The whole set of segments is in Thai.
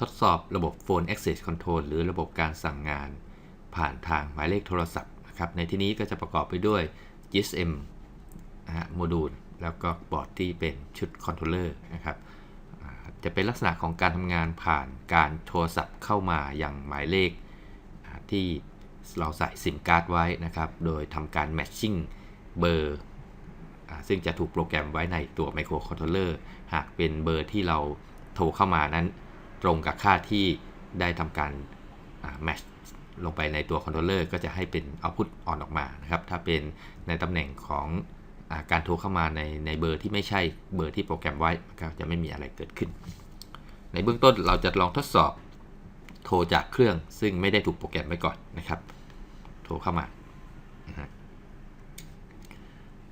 ทดสอบระบบ Phone Access Control หรือระบบการสั่งงาน ผ่านทางหมายเลขโทรศัพท์นะครับ ในที่นี้ก็จะประกอบไปด้วย GSM นะฮะโมดูล แล้วก็บอร์ดที่เป็นชุดคอนโทรลเลอร์นะครับ จะเป็นลักษณะของการทำงานผ่านการโทรศัพท์เข้ามาอย่างหมายเลขที่เราใส่ซิมการ์ดไว้นะครับ โดยทำการ matching เบอร์ซึ่งจะถูกโปรแกรมไว้ในตัวไมโครคอนโทรลเลอร์หากเป็นเบอร์ที่เราโทรเข้ามานั้น ตรงกับค่าที่ได้ทำการแมชลงไปในตัวคอนโทรลเลอร์ก็จะให้เป็น output on ออกมานะครับ ถ้าเป็นในตำแหน่งของอาการโทรเข้ามาในในเบอร์ที่ไม่ใช่เบอร์ที่โปรแกรมไว้ก็จะไม่มีอะไรเกิดขึ้น ในเบื้องต้นเราจะลองทดสอบโทรจากเครื่องซึ่งไม่ได้ถูกโปรแกรมไว้ก่อนนะครับ โทรเข้ามา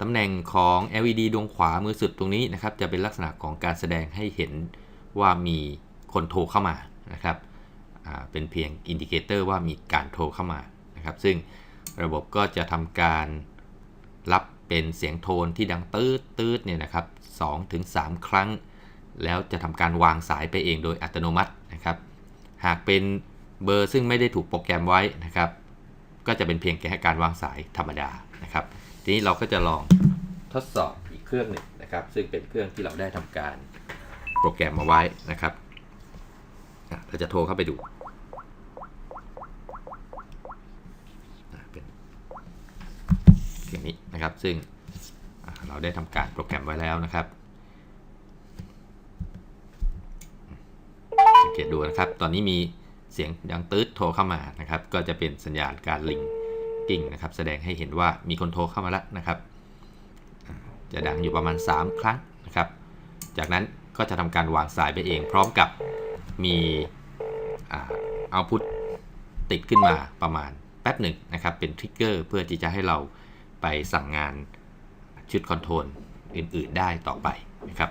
ตำแหน่งของ LED ดวงขวามือสุดตรงนี้นะครับ จะเป็นลักษณะของการแสดงให้เห็นว่ามี คนโทรเข้ามานะครับเป็นเพียงอินดิเคเตอร์ว่ามีการโทรเข้ามานะครับ ซึ่งระบบก็จะทำการรับเป็นเสียงโทนที่ดังตืดตืดเนี่ยนะครับ2ถึง3ครั้ง แล้วจะทำการวางสายไปเองโดยอัตโนมัตินะครับ หากเป็นเบอร์ซึ่งไม่ได้ถูกโปรแกรมไว้นะครับ ก็จะเป็นเพียงแค่การวางสายธรรมดานะครับ ทีนี้เราก็จะลองทดสอบอีกเครื่องหนึ่งนะครับ ซึ่งเป็นเครื่องที่เราได้ทำการโปรแกรมมาไว้นะครับ เราจะโทรเข้าไปดูอะเป็นเครื่องนี้นะครับ ซึ่งเราได้ทำการโปรแกรมไว้แล้วนะครับสังเกตดูนะครับ ตอนนี้มีเสียงดังตืดโทรเข้ามานะครับ ก็จะเป็นสัญญาณการลิงกิ้งนะครับ แสดงให้เห็นว่ามีคนโทรเข้ามาแล้วนะครับ จะดังอยู่ประมาณ 3 ครั้งนะครับ จากนั้นก็จะทำการวางสายไปเอง พร้อมกับมี เอาพุทติดขึ้นมาประมาณแป๊บหนึ่งนะครับ เป็นทริกเกอร์เพื่อที่จะให้เราไปสั่งงานชุดคอนโทรลอื่น ๆ ได้ต่อไปนะครับ